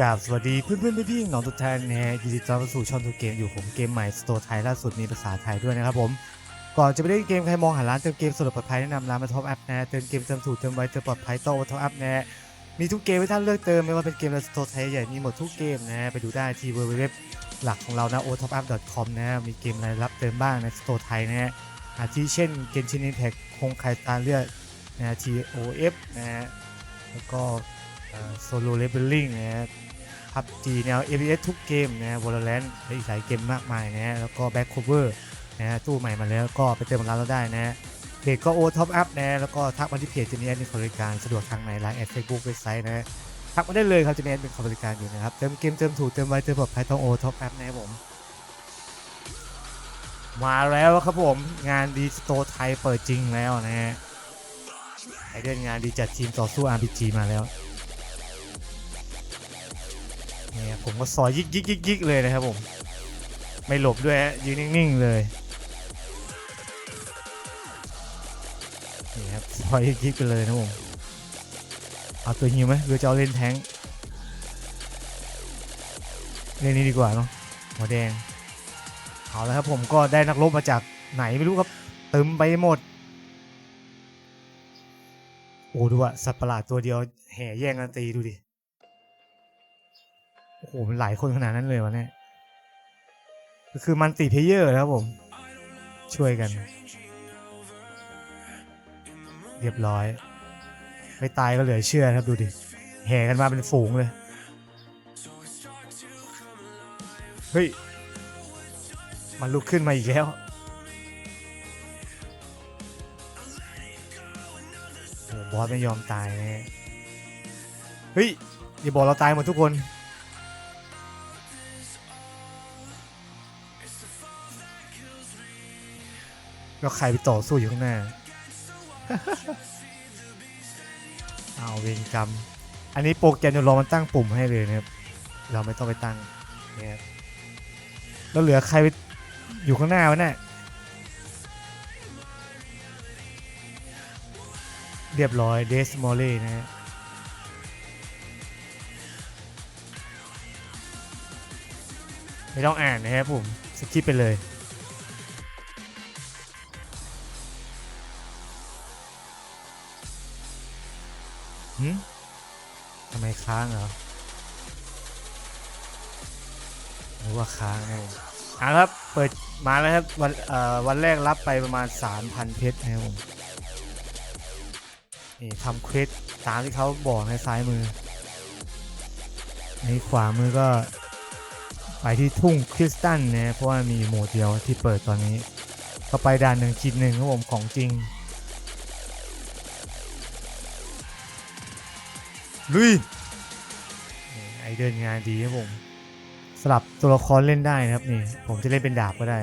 กราบสวัสดีเพื่อนเพื่อนๆพี่ๆน้องทุกท่านนะฮะยินดีต้อนรับสู่ช่องทูเกมอยู่ผมเกมใหม่สโตร์ไทยล่าสุดมีภาษาไทยด้วยนะครับผมก่อนจะไปเล่นเกมใครมองหาร้านเติมเกมสะดปลอดภัยแนะนำร้านมาท็อปแอัพนะเติมเกมเติมถูกเติมไวเติมปลอดภัยโต้ท็อปแอัพนะมีทุกเกมให้ท่านเลือกเติมไม่ว่าเป็นเกมในสโตร์ไทยใหญ่มีหมดทุกเกมนะไปดูได้ที่เว็บหลักของเรานะ o t o p u p c o m นะฮะมีเกมอะไรรับเติมบ้างในสโตร์ไทยนะฮะอาทิเช่นเกมชิน i นแท็กคงไคตาเลือดนะ TOF นะแล้วก็ โซโล่เลเวลลิ่งนะฮะพับจีแนว ABS ทุกเกมนะ Valorant และอีกหลายเกมมากมายนะแล้วก็ Back Cover นะตู้ใหม่มาแล้วก็ไปเติมร้านเราได้นะเพจก็โอท็อปอัพนะแล้วก็ทักมาที่เพจจะมีแอดมินบริการสะดวกทางไหนไลน์แอดเฟซบุ๊กเว็บไซต์นะทักมาได้เลยครับจะมีแอดมินบริการอยู่นะครับเติมเกมเติมถูกเติมไวเติมปลอดภัยต้องโอท็อปอัพนะครับผมมาแล้วครับผมงานดีสโตร์ไทยเปิดจริงแล้วนะฮะไอเดือนงานดีจัดทีมต่อสู้ RPG มาแล้ว ผมก็ซอยยิกยิกยิกยิกเลยนะครับผม ไม่หลบด้วยยืนนิ่งๆเลยนี่ครับซอยยิกยิกไปเลยนะผมเอาตัวฮิวไหมหรือจะเอาเล่นแทงเล่นนี้ดีกว่าเนาะหัวแดงเอาแล้วครับผมก็ได้นักรบมาจากไหนไม่รู้ครับเติมไปหมดโอ้ดูอะสัตว์ประหลาดตัวเดียวแห่แย่งกันตีดูดิ โอ้โหมันหลายคนขนาดนั้นเลยวะเนี่ยก็คือมันติเพเยอร์นะครับผม ช่วยกัน เรียบร้อย ไม่ตายก็เหลือเชื่อครับดูดิ แห่กันมาเป็นฝูงเลย เฮ้ย มันลุกขึ้นมาอีกแล้วบอสไม่ยอมตายนะเฮ้ยอย่าบอกเราตายหมดทุกคน แล้วใครไปต่อสู้อยู่ข้างหน้า เอาเวรกรรม อันนี้โปรแกรมจะรอมันตั้งปุ่มให้เลยนะครับ เราไม่ต้องไปตั้งนี่ยครับแล้วเหลือใครไปอยู่ข้างหน้าวะเนี่ยเรียบร้อยเดสมอลเล่นะฮะไม่ต้องอ่านนะครับผมสกิปไปเลย หืมทำไมค้างเหรอหรือว่าค้างนะผมอะครับ เปิดมาแล้วครับ วันเอ่อวันแรกรับไปประมาณ 3,000 เพชรนะครับผมนี่ทำเควสตามที่เขาบอกในซ้ายมือ ในขวามือก็ไปที่ทุ่งคริสตัลนะเพราะว่ามีโหมดเดียวที่เปิดตอนนี้ ก็ไปด่านหนึ่งคิดหนึ่งครับผมของจริง ลุยไอเดินงานดีครับผม สลับตัวละครเล่นได้นะครับนี่ ผมจะเล่นเป็นดาบก็ได้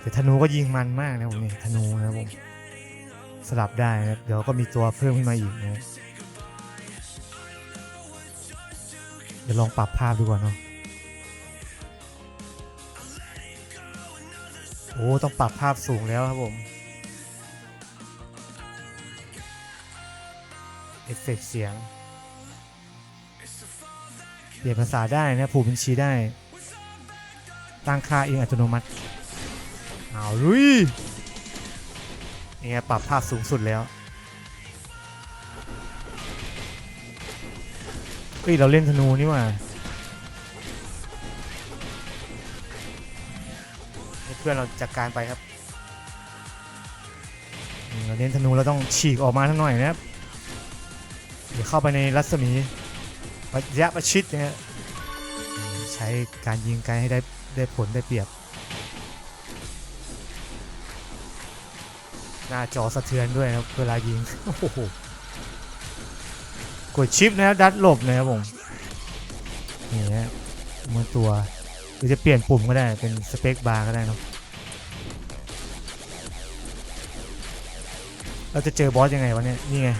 แต่ธนูก็ยิงมันมากนะผมนี่ธนูนะครับผมสลับได้นะครับเดี๋ยวก็มีตัวเพิ่มขึ้นมาอีกนะเดี๋ยวลองปรับภาพดูก่อนเนาะโอ้ต้องปรับภาพสูงแล้วครับผม อฟเฟกเสียง เปลี่ยนภาษาได้นะผูกบัญชีได้ ตั้งค่าเองอัตโนมัติ เอาลุยเนี่ยปรับภาพสูงสุดแล้วเฮ้ยเราเล่นธนูนี่ว่าเพื่อนเราจัดการไปครับ เราเล่นธนูเราต้องฉีกออกมาทั้งหน่อยนะครับ เดี๋ยวเข้าไปในรัศมีระยะประชิดนะฮะนี่ใช้การยิงไกลให้ได้ได้ผลได้เปรียบ หน้าจอสะเทือนด้วยนะครับเวลายิงโอ้โหกดชิปนะครับดัดหลบนะครับผมนี่ฮะม้วนตัวหรือจะเปลี่ยนปุ่มก็ได้เป็นสเปคบาร์ก็ได้นะเราจะเจอบอสยังไงวะเนี่ยนี่ไง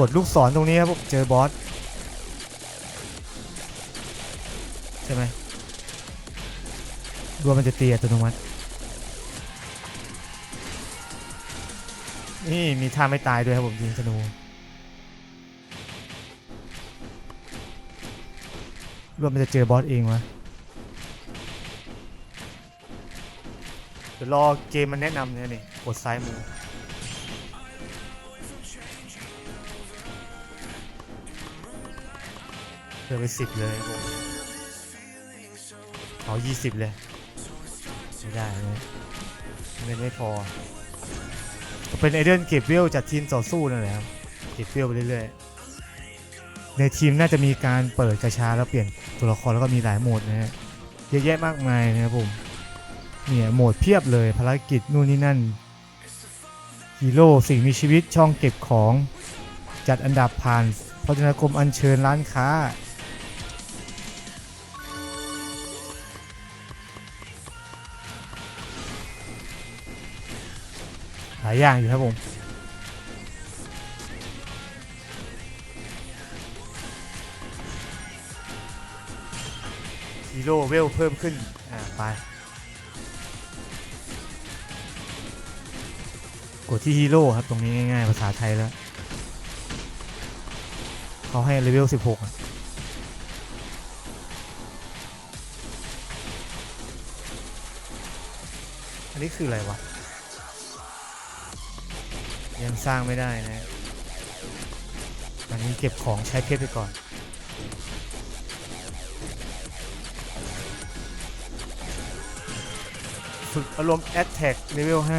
กดลูกศรตรงนี้ครับผมเจอบอสใช่ไหมรวมมันจะตีอัตโนมัตินี่มีท่าไม่ตายด้วยครับผมยิงธนูรวมมันจะเจอบอสเองวะเดี๋ยวรอเกมมันแนะนำเนี่ยนี่กดซ้ายมือ เพิ่มไปสิบเลยครับผมเอายี่สิบเลย ไม่ได้เลยเงินไม่พอ เป็นไอเดนเก็บเวลจากทีมต่อสู้นั่นแหละครับ เก็บเวลไปเรื่อยๆ ในทีมน่าจะมีการเปิดกระชาแล้วเปลี่ยนตัวละครแล้วก็มีหลายโหมดนะฮะ เยอะแยะมากมายนะครับผม เนี่ยโหมดเพียบเลยภารกิจนู่นนี่นั่นฮีโร่สิ่งมีชีวิตช่องเก็บของจัดอันดับผ่านพจนาคมอัญเชิญร้านค้าายอย่างอยู่ครับผมฮีโร่เวลเพิ่มขึ้น อ่า ไป กดที่ฮีโร่ครับ ตรงนี้ง่ายๆ ภาษาไทยแล้ว เขาให้เลเวล 16อะอันนี้คืออะไรวะ ยังสร้างไม่ได้นะอันนี้เก็บของใช้เพชรไปก่อน ฝึกอารมณ์ Attack Level 5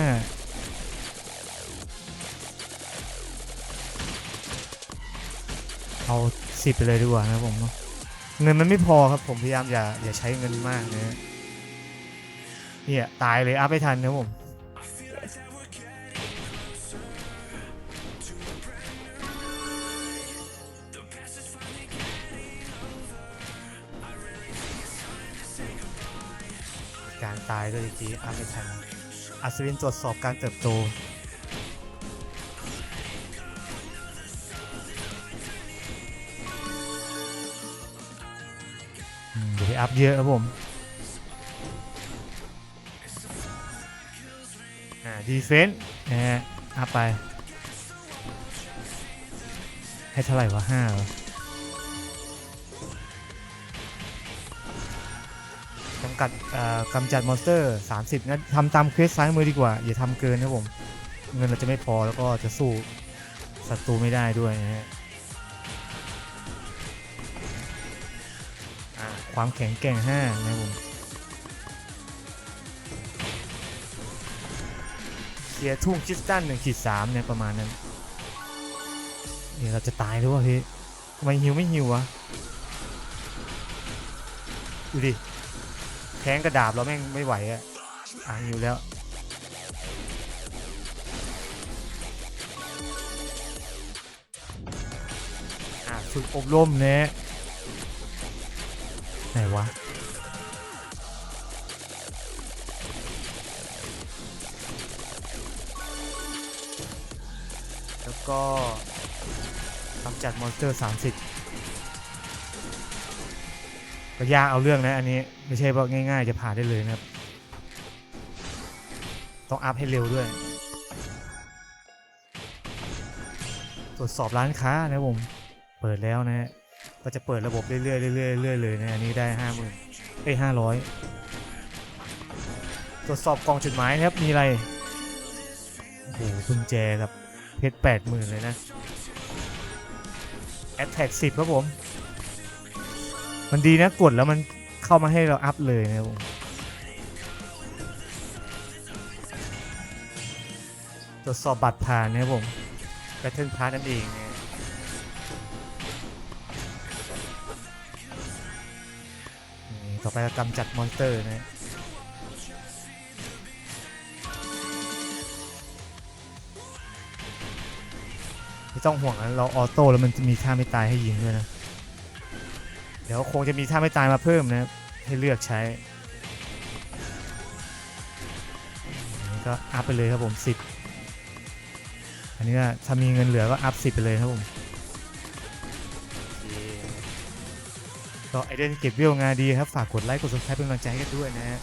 เอา10ไปเลยดีกว่านะผม เงินมันไม่พอครับผมพยายามอย่าอย่าใช้เงินมากนะเนี่ย ตายเลยอัพไม่ทันนะผม การตายด้วยจีอัพไม่ทันอัศวินตรวจสอบการเติบโตอืมเดี๋ยวไปอัพเยอะครับผมอ่าดีเฟนส์นะฮะอัพไป ให้เท่าไหร่วะห้าเหรอำกัดกำจัดมอนสเตอร์ 30งั้นทำตามเควสซ้ายมือดีกว่า อย่าทำเกินนะผม เงินเราจะไม่พอแล้วก็จะสู้ศัตรูไม่ได้ด้วยนะฮะความแข็งแกร่ง5นะผมเคลียร์ทุ่งคริสตัล1ขีด3เนี่ยประมาณนั้นเนี่ยวเราจะตายหรือวะพี่ทำไมหิวไม่หิววะดูดิ แทงกระดาบเราแม่งไม่ไหวอะอะอยู่แล้ว อะฝึกอบรมเนี่ยไหนวะแล้วก็กำจัดมอนสเตอร์ 30 ก็ยากเอาเรื่องนะอันนี้ไม่ใช่ว่าง่ายๆ จะผ่านได้เลยนะครับ ต้องอัพให้เร็วด้วย ตรวจสอบร้านค้านะผมเปิดแล้วนะฮะก็จะเปิดระบบเรื่อยๆเรื่อยๆเรื่อยๆเลยนะอันนี้ได้ห้าหมื่นเอ้ห้าร้อยตรวจสอบกล่องจดหมายนะครับมีอะไรโอ้โหกุญแจกับเพชรแปดหมื่นเลยนะแอ t แทกสิบครับผม มันดีนะกดแล้วมันเข้ามาให้เราอัพเลยนะครับผมตรวจสอบบัตรผ่านนะครับผมแบทเทิลพาร์นั่นเองนะนี่ต่อไปก็กำจัดมอนสเตอร์นะไม่ต้องห่วงนะเราออโต้แล้วมันจะมีท่าไม่ตายให้ยิงด้วยนะ เดี๋ยวคงจะมีท่าไม่ตายมาเพิ่มนะครับให้เลือกใช้อันนี้ก็อัพไปเลยครับผม 10 อันนี้ถ้ามีเงินเหลือก็อัพ 10 ไปเลยครับผมโอเคก็ไอเดนเก็บวิวงานดีครับ ฝากกดไลค์กด subscribe เป็นกำลังใจให้กันด้วยนะฮะ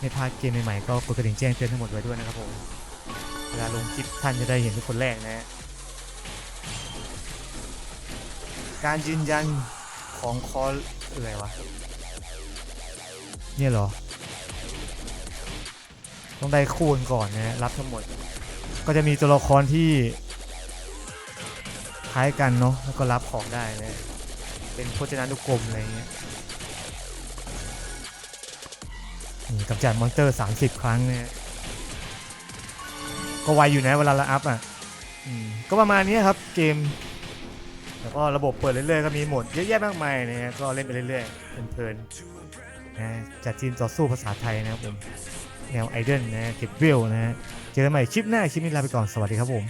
ในพาร์ทเกมใหม่ๆก็กดกระดิ่งแจ้งเตือนทั้งหมดไว้ด้วยนะครับผมเวลาลงคลิปท่านจะได้เห็นเป็นคนแรกนะฮะการยืนยัน ของคอคืออะไรวะ เนี่ยเหรอ ต้องได้คูณก่อนนะรับทั้งหมด ก็จะมีตัวละครที่คล้ายกันเนาะแล้วก็รับของได้นะเป็นพจนานุกรมอะไรเงี้ยนี่กำจัดมอนสเตอร์ 30 ครั้งเนี่ยก็ไวอยู่นะเวลาเราอัพอะก็ประมาณนี้ครับเกม แล้วก็ระบบเปิดเรื่อยๆก็มีโหมดเยอะแยะมากมายนะฮะก็เล่นไปเรื่อยๆเพลินๆนะจัดทีมต่อสู้ภาษาไทยนะครับผมแนวไอดอลนะฮะเก็บเวลนะฮะเจอกันใหม่คลิปหน้าคลิปนี้ลาไปก่อนสวัสดีครับผม